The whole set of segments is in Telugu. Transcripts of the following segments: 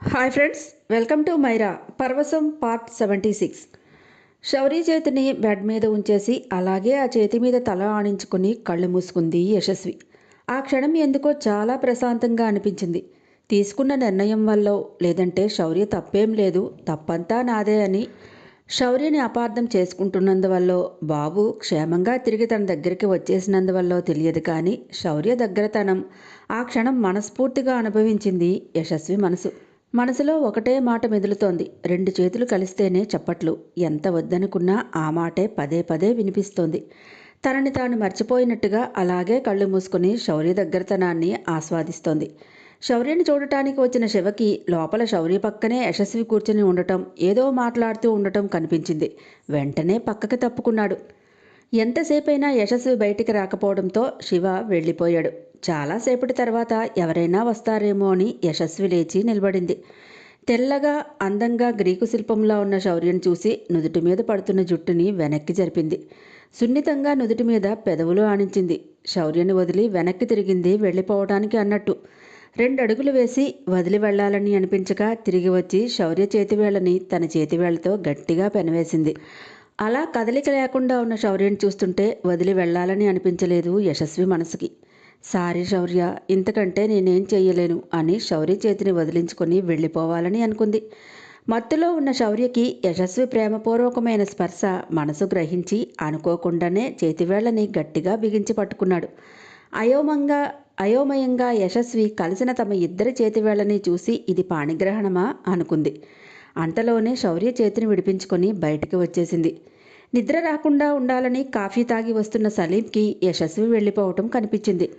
హాయ్ ఫ్రెండ్స్ వెల్కమ్ టు మైరా పర్వసం పార్ట్ సెవెంటీ సిక్స్ శౌరి చేతిని బెడ్ మీద ఉంచేసి అలాగే ఆ చేతి మీద తల ఆణించుకుని కళ్ళు మూసుకుంది యశస్వి. ఆ క్షణం ఎందుకో చాలా ప్రశాంతంగా అనిపించింది. తీసుకున్న నిర్ణయం వల్ల లేదంటే శౌర్య తప్పేం లేదు తప్పంతా నాదే అని శౌర్యని అపార్థం చేసుకుంటున్నందువల్ల బాబు క్షేమంగా తిరిగి తన దగ్గరికి వచ్చేసినందువల్ల తెలియదు కానీ శౌర్య దగ్గరతనం ఆ క్షణం మనస్ఫూర్తిగా అనుభవించింది యశస్వి మనసు. మనసులో ఒకటే మాట మెదులుతోంది. రెండు చేతులు కలిస్తేనే చప్పట్లు. ఎంత వద్దనుకున్నా ఆ మాటే పదే పదే వినిపిస్తోంది. తనని తాను మర్చిపోయినట్టుగా అలాగే కళ్ళు మూసుకుని శౌర్య దగ్గరతనాన్ని ఆస్వాదిస్తోంది. శౌర్యని చూడటానికి వచ్చిన శివకి లోపల శౌర్య పక్కనే యశస్వి కూర్చుని ఉండటం ఏదో మాట్లాడుతూ ఉండటం కనిపించింది. వెంటనే పక్కకి తప్పుకున్నాడు. ఎంతసేపైనా యశస్వి బయటికి రాకపోవడంతో శివ వెళ్ళిపోయాడు. చాలాసేపటి తర్వాత ఎవరైనా వస్తారేమో అని యశస్వి లేచి నిలబడింది. తెల్లగా అందంగా గ్రీకు శిల్పంలా ఉన్న శౌర్యను చూసి నుదుటి మీద పడుతున్న జుట్టుని వెనక్కి జరిపింది. సున్నితంగా నుదుటి మీద పెదవులు ఆనించింది. శౌర్యని వదిలి వెనక్కి తిరిగింది వెళ్ళిపోవడానికి అన్నట్టు. రెండు అడుగులు వేసి వదిలి వెళ్ళాలని అనిపించగా తిరిగి వచ్చి శౌర్య చేతివేళ్ళని తన చేతివేళ్ళతో గట్టిగా పెనవేసింది. అలా కదలిక లేకుండా ఉన్న శౌర్యని చూస్తుంటే వదిలి వెళ్ళాలని అనిపించలేదు యశస్వి మనసుకి. సారీ శౌర్య ఇంతకంటే నేనేం చెయ్యలేను అని శౌర్య చేతిని వదిలించుకొని వెళ్ళిపోవాలని అనుకుంది. మత్తులో ఉన్న శౌర్యకి యశస్వి ప్రేమపూర్వకమైన స్పర్శ మనసు గ్రహించి అనుకోకుండానే చేతివేళ్ళని గట్టిగా బిగించి పట్టుకున్నాడు. అయోమంగా అయోమయంగా యశస్వి కలిసిన తమ ఇద్దరి చేతివేళ్ళని చూసి ఇది పాణిగ్రహణమా? అనుకుంది. అంతలోనే శౌర్య చేతిని విడిపించుకొని బయటికి వచ్చేసింది. నిద్ర రాకుండా ఉండాలని కాఫీ తాగి వస్తున్న సలీంకి యశస్వి వెళ్ళిపోవటం కనిపించింది.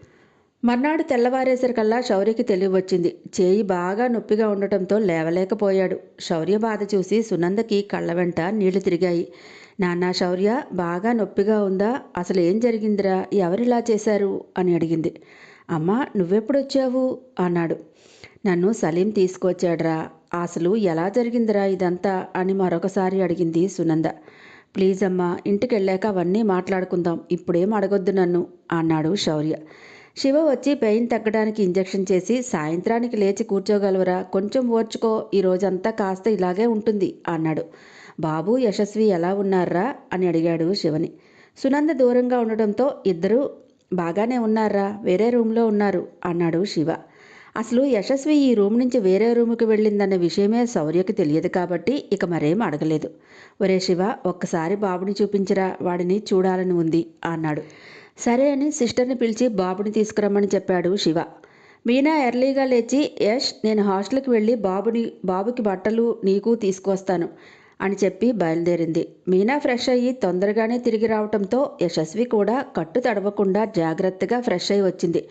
మర్నాడు తెల్లవారేసరికల్లా శౌర్యకి తెలివి వచ్చింది. చేయి బాగా నొప్పిగా ఉండటంతో లేవలేకపోయాడు. శౌర్య బాధ చూసి సునందకి కళ్ళ వెంట నీళ్ళు తిరిగాయి. నాన్న శౌర్య బాగా నొప్పిగా ఉందా? అసలు ఏం జరిగిందిరా? ఎవరిలా చేశారు? అని అడిగింది. అమ్మా నువ్వెప్పుడొచ్చావు అన్నాడు. నన్ను సలీం తీసుకొచ్చాడ్రా అసలు ఎలా జరిగిందిరా ఇదంతా అని మరొకసారి అడిగింది సునంద. ప్లీజ్ అమ్మా ఇంటికి వెళ్ళాక అవన్నీ మాట్లాడుకుందాం ఇప్పుడేం అడగొద్దు నన్ను అన్నాడు శౌర్య. శివ వచ్చి పెయిన్ తగ్గడానికి ఇంజెక్షన్ చేసి సాయంత్రానికి లేచి కూర్చోగలవరా కొంచెం ఓర్చుకో ఈ రోజంతా కాస్త ఇలాగే ఉంటుంది అన్నాడు. బాబు యశస్వి ఎలా ఉన్నారా? అని అడిగాడు శివని. సునంద దూరంగా ఉండడంతో ఇద్దరు బాగానే ఉన్నారా? వేరే రూమ్లో ఉన్నారు అన్నాడు శివ. అసలు యశస్వి ఈ రూమ్ నుంచి వేరే రూముకి వెళ్ళిందన్న విషయమే శౌర్యకి తెలియదు కాబట్టి ఇక మరేం అడగలేదు. ఒరే శివ ఒక్కసారి బాబుని చూపించరా వాడిని చూడాలని ఉంది అన్నాడు. సరే అని సిస్టర్ని పిలిచి బాబుని తీసుకురమ్మని చెప్పాడు శివ. మీనా ఎర్లీగా లేచి యష్ నేను హాస్టల్కి వెళ్ళి బాబుని బాబుకి బట్టలు నీకు తీసుకొస్తాను అని చెప్పి బయలుదేరింది. మీనా ఫ్రెష్ అయ్యి తొందరగానే తిరిగి రావటంతో యశస్వి కూడా కట్టు తడవకుండా జాగ్రత్తగా ఫ్రెష్ అయి వచ్చింది.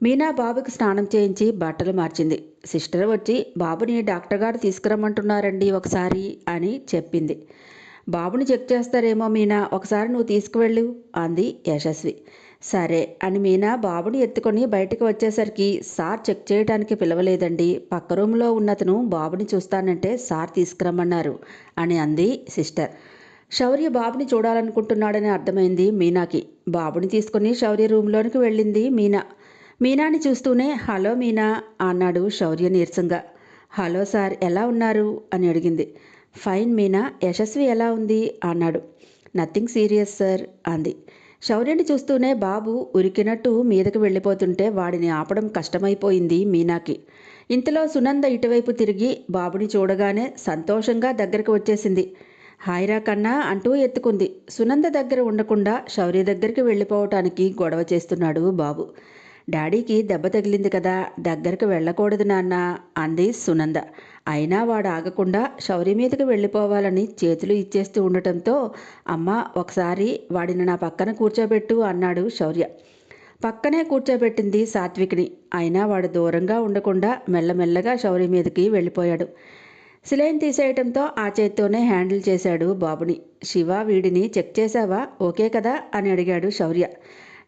మీనా బాబుకి స్నానం చేయించి బట్టలు మార్చింది. సిస్టర్ వచ్చి బాబుని డాక్టర్ గారు తీసుకురమ్మంటున్నారండి ఒకసారి అని చెప్పింది. బాబుని చెక్ చేస్తారేమో మీనా ఒకసారి నువ్వు తీసుకువెళ్ళు అంది యశస్వి. సరే అని మీనా బాబుని ఎత్తుకొని బయటకు వచ్చేసరికి సార్ చెక్ చేయడానికి పిలవలేదండి. పక్క రూమ్లో ఉన్నతను బాబుని చూస్తానంటే సార్ తీసుకురమ్మన్నారు అని అంది సిస్టర్. శౌర్య బాబుని చూడాలనుకుంటున్నాడని అర్థమైంది మీనాకి. బాబుని తీసుకుని శౌర్య రూమ్లోనికి వెళ్ళింది మీనా. మీనాని చూస్తూనే హలో మీనా అన్నాడు శౌర్య నీరసంగా. హలో సార్ ఎలా ఉన్నారు? అని అడిగింది. ఫైన్ మీనా యశస్వి ఎలా ఉంది? అన్నాడు. నథింగ్ సీరియస్ సార్ అంది. శౌర్యని చూస్తూనే బాబు ఉరికినట్టు మీదకి వెళ్ళిపోతుంటే వాడిని ఆపడం కష్టమైపోయింది మీనాకి. ఇంతలో సునంద ఇటువైపు తిరిగి బాబుని చూడగానే సంతోషంగా దగ్గరకు వచ్చేసింది. హాయిరా కన్నా అంటూ ఎత్తుకుంది. సునంద దగ్గర ఉండకుండా శౌర్య దగ్గరికి వెళ్ళిపోవటానికి గొడవ చేస్తున్నాడు బాబు. డాడీకి దెబ్బ తగిలింది కదా దగ్గరకు వెళ్ళకూడదు నాన్న అంది సునంద. అయినా వాడు ఆగకుండా శౌరి మీదకి వెళ్ళిపోవాలని చేతులు ఇచ్చేస్తూ ఉండటంతో అమ్మ ఒకసారి వాడిని నా పక్కన కూర్చోబెట్టు అన్నాడు శౌర్య. పక్కనే కూర్చోబెట్టింది సాత్విక్ని. అయినా వాడు దూరంగా ఉండకుండా మెల్లమెల్లగా శౌరి మీదకి వెళ్ళిపోయాడు. సిలైన్ తీసేయటంతో ఆ చేత్తోనే హ్యాండిల్ చేశాడు బాబుని. శివ వీడిని చెక్ చేశావా? ఓకే కదా? అని అడిగాడు శౌర్య.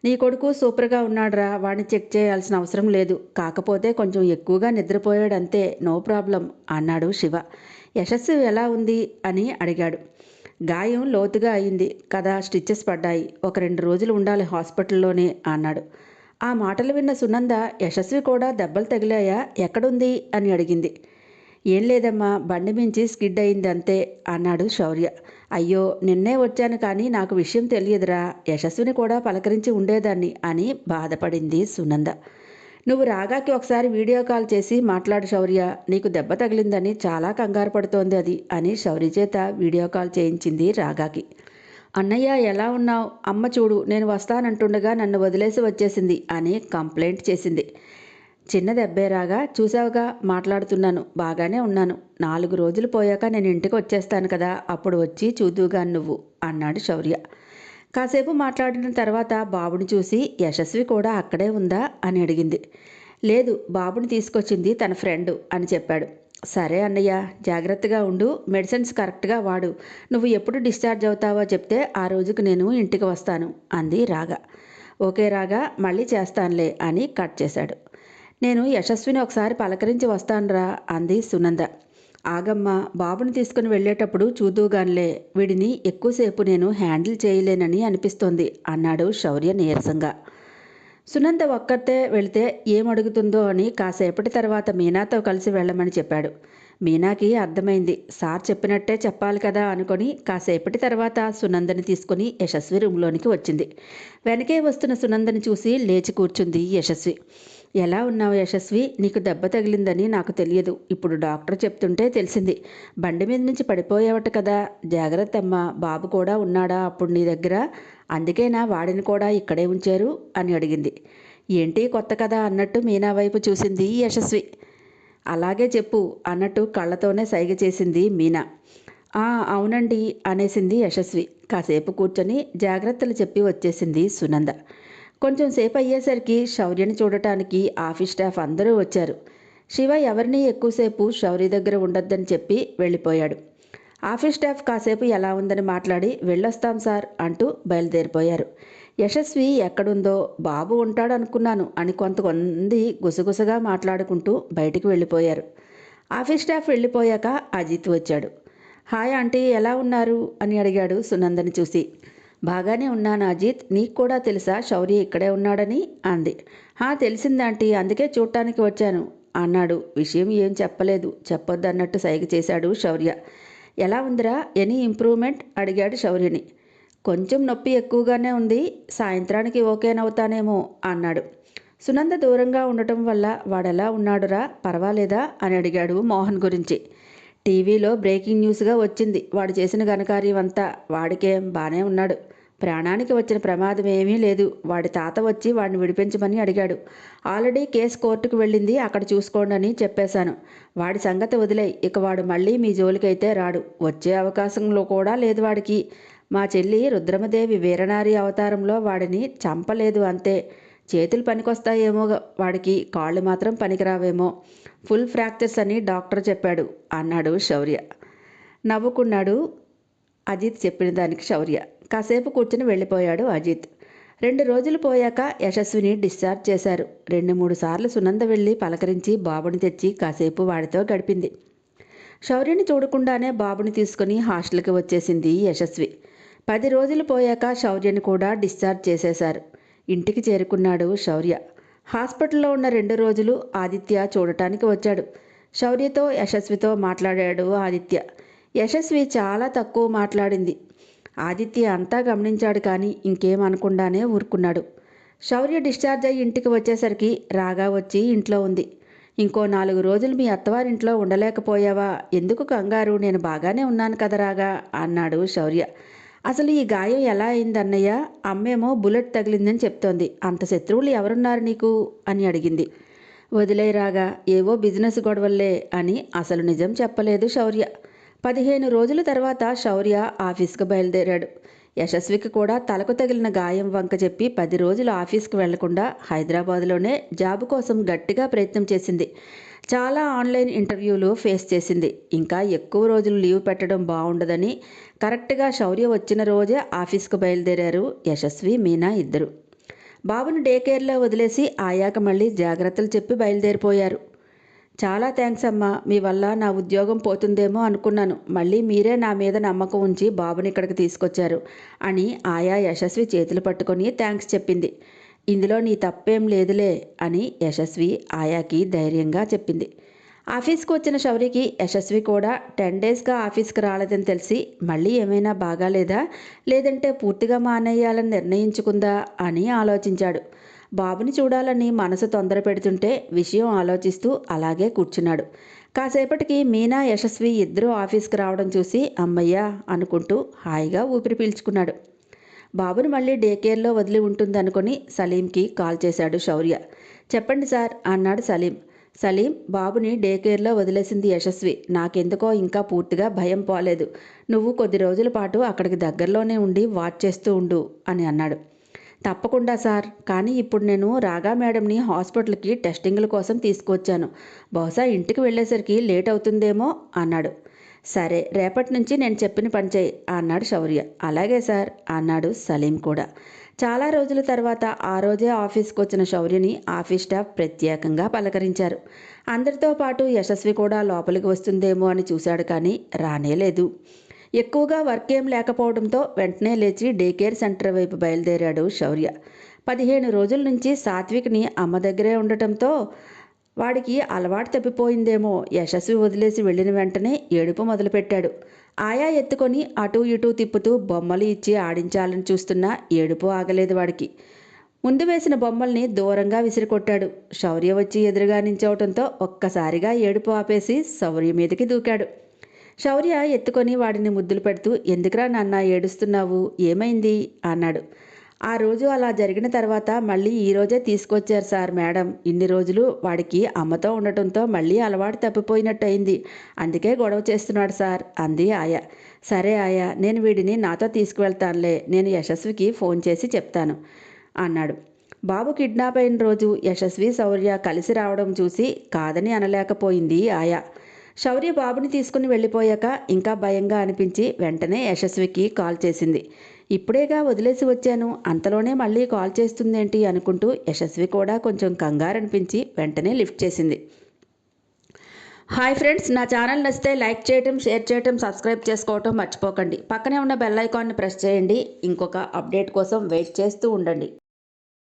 నీ కొడుకు సూపర్గా ఉన్నాడురా వాడిని చెక్ చేయాల్సిన అవసరం లేదు. కాకపోతే కొంచెం ఎక్కువగా నిద్రపోయాడు అంతే నో ప్రాబ్లం అన్నాడు శివ. యశస్సు ఎలా ఉంది? అని అడిగాడు. గాయం లోతుగా అయింది. కదా స్టిచ్చెస్ పడ్డాయి. ఒక రెండు రోజులు ఉండాలి హాస్పిటల్లోనే అన్నాడు. ఆ మాటలు విన్న సునంద యశస్వి కూడా దెబ్బలు తగిలాయా? ఎక్కడుంది? అని అడిగింది. ఏం లేదమ్మా బండి మించి స్కిడ్ అయింది అంతే అన్నాడు శౌర్య. అయ్యో నిన్నే వచ్చాను కానీ నాకు విషయం తెలియదురా యశస్విని కూడా పలకరించి ఉండేదాన్ని అని బాధపడింది సునంద. నువ్వు రాగాకి ఒకసారి వీడియో కాల్ చేసి మాట్లాడు శౌర్య నీకు దెబ్బ తగిలిందని చాలా కంగారు పడుతోంది అది అని శౌర్య చేత వీడియో కాల్ చేయించింది రాగాకి. అన్నయ్య ఎలా ఉన్నావు? అమ్మ చూడు నేను వస్తానంటుండగా నన్ను వదిలేసి వచ్చేసింది అని కంప్లైంట్ చేసింది. చిన్న దెబ్బే రాగా చూసావుగా మాట్లాడుతున్నాను బాగానే ఉన్నాను. నాలుగు రోజులు పోయాక నేను ఇంటికి వచ్చేస్తాను కదా అప్పుడు వచ్చి చూదువుగా నువ్వు అన్నాడు శౌర్య. కాసేపు మాట్లాడిన తర్వాత బాబుని చూసి యశస్వి కూడా అక్కడే ఉందా? అని అడిగింది. లేదు బాబుని తీసుకొచ్చింది తన ఫ్రెండ్ అని చెప్పాడు. సరే అన్నయ్య జాగ్రత్తగా ఉండు మెడిసిన్స్ కరెక్ట్గా వాడు. నువ్వు ఎప్పుడు డిశ్చార్జ్ అవుతావో చెప్తే ఆ రోజుకు నేను ఇంటికి వస్తాను అంది రాగా. ఓకే రాగా మళ్ళీ చేస్తానులే అని కట్ చేశాడు. నేను యశస్విని ఒకసారి పలకరించి వస్తానురా అంది సునంద. ఆగమ్మ బాబుని తీసుకుని వెళ్ళేటప్పుడు చూద్దుగానిలే వీడిని ఎక్కువసేపు నేను హ్యాండిల్ చేయలేనని అనిపిస్తోంది అన్నాడు శౌర్య నీరసంగా. సునంద ఒక్కతే వెళితే ఏమడుగుతుందో అని కాసేపటి తర్వాత మీనాతో కలిసి వెళ్ళమని చెప్పాడు. మీనాకి అర్థమైంది సార్ చెప్పినట్టే చెప్పాలి కదా అనుకొని కాసేపటి తర్వాత సునందని తీసుకుని యశస్వి రూమ్లోనికి వచ్చింది. వెనకే వస్తున్న సునందని చూసి లేచి కూర్చుంది యశస్వి. ఎలా ఉన్నావు యశస్వి? నీకు దెబ్బ తగిలిందని నాకు తెలియదు. ఇప్పుడు డాక్టర్ చెప్తుంటే తెలిసింది. బండి మీద నుంచి పడిపోయావట కదా. జాగ్రత్త అమ్మా. బాబు కూడా ఉన్నాడా అప్పుడు నీ దగ్గర? అందుకేనా వాడిని కూడా ఇక్కడే ఉంచారు అని అడిగింది. ఏంటి కొత్త కదా అన్నట్టు మీనా వైపు చూసింది యశస్వి. అలాగే చెప్పు అన్నట్టు కళ్ళతోనే సైగ చేసింది మీనా. ఆ అవునండి అనేసింది యశస్వి. కాసేపు కూర్చొని జాగ్రత్తలు చెప్పి వచ్చేసింది సునంద. కొంచెం సేపు అయ్యేసరికి శౌర్యని చూడటానికి ఆఫీస్ స్టాఫ్ అందరూ వచ్చారు. శివ ఎవరిని ఎక్కువసేపు శౌర్య దగ్గర ఉండొద్దని చెప్పి వెళ్ళిపోయాడు. ఆఫీస్ స్టాఫ్ కాసేపు ఎలా ఉందని మాట్లాడి వెళ్ళొస్తాం సార్ అంటూ బయలుదేరిపోయారు. యశస్వి ఎక్కడుందో బాబు ఉంటాడనుకున్నాను అని కొంతమంది గుసగుసగా మాట్లాడుకుంటూ బయటికి వెళ్ళిపోయారు. ఆఫీస్ స్టాఫ్ వెళ్ళిపోయాక అజిత్ వచ్చాడు. హాయ్ ఆంటీ ఎలా ఉన్నారు? అని అడిగాడు సునందని చూసి. బాగానే ఉన్నాను అజిత్ నీకు కూడా తెలుసా? శౌర్య ఇక్కడే ఉన్నాడని అంది. హా తెలిసిందాంటీ అందుకే చూడటానికి వచ్చాను అన్నాడు. విషయం ఏం చెప్పలేదు. చెప్పొద్దన్నట్టు సైగ చేశాడు శౌర్య. ఎలా ఉందిరా? Any improvement? అడిగాడు శౌర్యని. కొంచెం నొప్పి ఎక్కువగానే ఉంది. సాయంత్రానికి ఓకేనవుతానేమో అన్నాడు. సునంద దూరంగా ఉండటం వల్ల వాడెలా ఉన్నాడురా? పర్వాలేదా? అని అడిగాడు మోహన్ గురించి. టీవీలో బ్రేకింగ్ న్యూస్గా వచ్చింది. వాడు చేసిన ఘనకార్యం అంతా వాడికేం బాగానే ఉన్నాడు. ప్రాణానికి వచ్చిన ప్రమాదం ఏమీ లేదు. వాడి తాత వచ్చి వాడిని విడిపించమని అడిగాడు. ఆల్రెడీ కేసు కోర్టుకు వెళ్ళింది. అక్కడ చూసుకోండి అని చెప్పేశాను. వాడి సంగతి వదిలే ఇక వాడు మళ్ళీ మీ జోలికైతే రాడు. వచ్చే అవకాశంలో కూడా లేదు వాడికి. మా చెల్లి రుద్రమదేవి వీరనారి అవతారంలో వాడిని చంపలేదు అంతే. చేతులు పనికొస్తాయేమో వాడికి. కాళ్ళు మాత్రం పనికిరావేమో. ఫుల్ ఫ్రాక్చర్స్ అని డాక్టర్ చెప్పాడు. అన్నాడు శౌర్య. నవ్వుకున్నాడు. అజిత్ చెప్పిన దానికి శౌర్య. కాసేపు కూర్చుని వెళ్ళిపోయాడు అజిత్. రెండు రోజులు పోయాక యశస్విని డిశ్చార్జ్ చేశారు. రెండు మూడు సార్లు సునంద వెళ్ళి పలకరించి బాబుని తెచ్చి కాసేపు వాడితో గడిపింది. శౌర్యని చూడకుండానే బాబుని తీసుకుని హాస్టల్కి వచ్చేసింది యశస్వి. పది రోజులు పోయాక శౌర్యని కూడా డిశ్చార్జ్ చేసేశారు. ఇంటికి చేరుకున్నాడు శౌర్య. హాస్పిటల్లో ఉన్న రెండు రోజులు ఆదిత్య చూడటానికి వచ్చాడు. శౌర్యతో యశస్వితో మాట్లాడాడు ఆదిత్య. యశస్వి చాలా తక్కువ మాట్లాడింది. ఆదిత్య అంతా గమనించాడు కానీ ఇంకేమనకుండానే ఊరుకున్నాడు. శౌర్య డిశ్చార్జ్ అయ్యి ఇంటికి వచ్చేసరికి రాగా వచ్చి ఇంట్లో ఉంది. ఇంకో నాలుగు రోజులు మీ అత్తవారింట్లో ఉండలేకపోయావా? ఎందుకు కంగారు? నేను బాగానే ఉన్నాను కదా రాగా అన్నాడు శౌర్య. అసలు ఈ గాయం ఎలా అయింది అన్నయ్య అమ్మేమో బుల్లెట్ తగిలిందని చెప్తోంది. అంత శత్రువులు ఎవరున్నారు నీకు? అని అడిగింది. వదిలేరాగా ఏవో బిజినెస్ గొడవల్లే అని అసలు నిజం చెప్పలేదు శౌర్య. పదిహేను రోజుల తర్వాత శౌర్య ఆఫీస్కు బయలుదేరాడు. యశస్వికి కూడా తలకు తగిలిన గాయం వంక చెప్పి పది రోజులు ఆఫీస్కి వెళ్ళకుండా హైదరాబాద్లోనే జాబు కోసం గట్టిగా ప్రయత్నం చేసింది. చాలా ఆన్లైన్ ఇంటర్వ్యూలు ఫేస్ చేసింది. ఇంకా ఎక్కువ రోజులు లీవ్ పెట్టడం బాగుండదని కరెక్ట్గా శౌర్య వచ్చిన రోజే ఆఫీస్కు బయలుదేరారు యశస్వి మీనా ఇద్దరు. బాబును డే కేర్లో వదిలేసి ఆయాక మళ్ళీ జాగ్రత్తలు చెప్పి బయలుదేరిపోయారు. చాలా థ్యాంక్స్ అమ్మా. మీ వల్ల నా ఉద్యోగం పోతుందేమో అనుకున్నాను. మళ్ళీ మీరే నా మీద నమ్మకం ఉంచి బాబుని ఇక్కడికి తీసుకొచ్చారు అని ఆయా యశస్వి చేతులు పట్టుకొని థ్యాంక్స్ చెప్పింది. ఇందులో నీ తప్పేం లేదులే అని యశస్వి ఆయాకి ధైర్యంగా చెప్పింది. ఆఫీస్కి వచ్చిన శౌరికి యశస్వి కూడా టెన్ డేస్గా ఆఫీస్కి రాలేదని తెలిసి మళ్ళీ ఏమైనా బాగాలేదా? లేదంటే పూర్తిగా మానేయాలని నిర్ణయించుకుందా? అని ఆలోచించాడు. బాబుని చూడాలని మనసు తొందర పెడుతుంటే విషయం ఆలోచిస్తూ అలాగే కూర్చున్నాడు. కాసేపటికి మీనా యశస్వి ఇద్దరూ ఆఫీస్కి రావడం చూసి అమ్మయ్యా అనుకుంటూ హాయిగా ఊపిరి పీల్చుకున్నాడు. బాబుని మళ్ళీ డే కేర్లో వదిలి ఉంటుందనుకొని సలీంకి కాల్ చేశాడు శౌర్య. చెప్పండి సార్ అన్నాడు సలీం. సలీం బాబుని డే కేర్లో వదిలేసింది యశస్వి. నాకెందుకో ఇంకా పూర్తిగా భయం పోలేదు. నువ్వు కొద్ది రోజుల పాటు అక్కడికి దగ్గరలోనే ఉండి వాచ్ చేస్తూ ఉండు అని అన్నాడు. తప్పకుండా సార్. కానీ ఇప్పుడు నేను రాగా మేడంని హాస్పిటల్కి టెస్టింగ్ల కోసం తీసుకొచ్చాను బహుశా ఇంటికి వెళ్ళేసరికి లేట్ అవుతుందేమో అన్నాడు. సరే రేపటి నుంచి నేను చెప్పిన పని చేయి అన్నాడు శౌర్య. అలాగే సార్ అన్నాడు సలీం కూడా. చాలా రోజుల తర్వాత ఆ రోజే ఆఫీస్కి వచ్చిన శౌర్యని ఆఫీస్ స్టాఫ్ ప్రత్యేకంగా పలకరించారు. అందరితో పాటు యశస్వి కూడా లోపలికి వస్తుందేమో అని చూశాడు కానీ రానేలేదు. ఎక్కువగా వర్క్ ఏం లేకపోవడంతో వెంటనే లేచి డే కేర్ సెంటర్ వైపు బయలుదేరాడు శౌర్య. పదిహేను రోజుల నుంచి సాత్విక్ని అమ్మ దగ్గరే ఉండటంతో వాడికి అలవాటు తప్పిపోయిందేమో. యశస్వి వదిలేసి వెళ్ళిన వెంటనే ఏడుపు మొదలుపెట్టాడు. ఆయా ఎత్తుకొని అటూ ఇటూ తిప్పుతూ బొమ్మలు ఇచ్చి ఆడించాలని చూస్తున్నా ఏడుపు ఆగలేదు వాడికి. ముందు వేసిన బొమ్మల్ని దూరంగా విసిరికొట్టాడు. శౌర్య వచ్చి ఎదురుగా నించవటంతో ఒక్కసారిగా ఏడుపు ఆపేసి శౌర్య మీదకి దూకాడు. శౌర్య ఎత్తుకొని వాడిని ముద్దులు పెడుతూ ఎందుకురా నాన్న ఏడుస్తున్నావు? ఏమైంది? అన్నాడు. ఆ రోజు అలా జరిగిన తర్వాత మళ్ళీ ఈ రోజే తీసుకొచ్చారు సార్ మేడం. ఇన్ని రోజులు వాడికి అమ్మతో ఉండటంతో మళ్ళీ అలవాటు తప్పిపోయినట్టు అయింది అందుకే గొడవ చేస్తున్నాడు సార్ అంది ఆయ. సరే ఆయా నేను వీడిని నాతో తీసుకువెళ్తానులే. నేను యశస్వికి ఫోన్ చేసి చెప్తాను అన్నాడు. బాబు కిడ్నాప్ అయిన రోజు యశస్వి శౌర్య కలిసి రావడం చూసి కాదని అనలేకపోయింది ఆయా. శౌర్య బాబుని తీసుకుని వెళ్ళిపోయాక ఇంకా భయంగా అనిపించి వెంటనే యశస్వికి కాల్ చేసింది. ఇప్పుడేగా వదిలేసి వచ్చాను అంతలోనే మళ్ళీ కాల్ చేస్తుందేంటి అనుకుంటూ యశస్వి కూడా కొంచెం కంగారు అనిపించి వెంటనే లిఫ్ట్ చేసింది. హాయ్ ఫ్రెండ్స్ నా ఛానల్ నచ్చితే లైక్ చేయటం షేర్ చేయటం సబ్స్క్రైబ్ చేసుకోవటం మర్చిపోకండి. పక్కనే ఉన్న బెల్ ఐకాన్ని ప్రెస్ చేయండి. ఇంకొక అప్డేట్ కోసం వెయిట్ చేస్తూ ఉండండి.